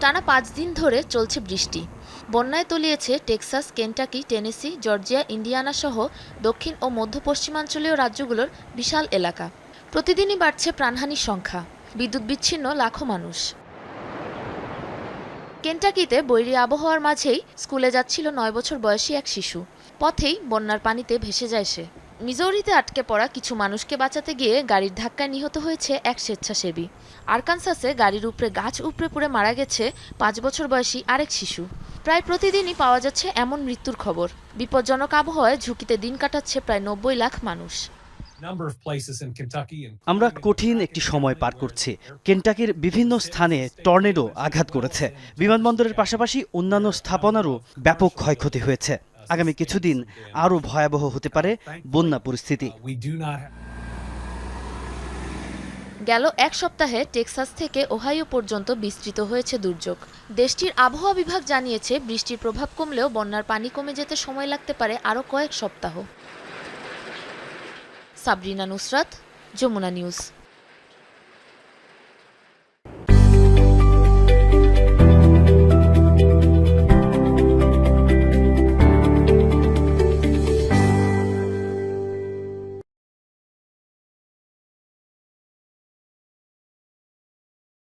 টানা পাঁচ দিন ধরে চলছে বৃষ্টি। বন্যায় তলিয়েছে Texas, Kentucky, Tennessee, Georgia, Indiana সহ দক্ষিণ ও মধ্য পশ্চিমাঞ্চলীয় রাজ্যগুলোর বিশাল এলাকা। প্রতিদিনই বাড়ছে প্রাণহানির সংখ্যা। বিদ্যুৎ বিচ্ছিন্ন লাখো মানুষ। কেন্টাকিতে বৈরী আবহাওয়ার মাঝেই স্কুলে যাচ্ছিল নয় বছর বয়সী এক শিশু। পথেই বন্যার পানিতে ভেসে যায় সে। মিজৌরিতে আটকে পড়া কিছু মানুষকে বাঁচাতে গিয়ে গাড়ির ধাক্কায় নিহত হয়েছে এক স্বেচ্ছাসেবী। আরকানসাসে গাড়ির উপরে গাছ উপড়ে পড়ে মারা গেছে পাঁচ বছর বয়সী আরেক শিশু। প্রায় প্রতিদিনই পাওয়া যাচ্ছে এমন মৃত্যুর খবর। বিপজ্জনক আবহাওয়ায় ঝুঁকিতে দিন কাটাচ্ছে প্রায় নব্বই লাখ মানুষ। আমরা কঠিন একটি সময় পার করছি। কেন্টাকির বিভিন্ন স্থানে টর্নেডো আঘাত করেছে। বিমানবন্দরের পাশাপাশি অন্যান্য স্থাপনারও ব্যাপক ক্ষয়ক্ষতি হয়েছে। আগামী কিছুদিন আরও ভয়াবহ হতে পারে বন্যা পরিস্থিতি। Have গেল এক সপ্তাহে টেক্সাস থেকে ওহাইও পর্যন্ত বিস্তৃত হয়েছে দুর্যোগ। দেশটির আবহাওয়া বিভাগ জানিয়েছে বৃষ্টির প্রভাব কমলেও বন্যার পানি কমে যেতে সময় লাগতে পারে আরও কয়েক সপ্তাহ। সাবরিনা নুসরাত যমুনা নিউজ।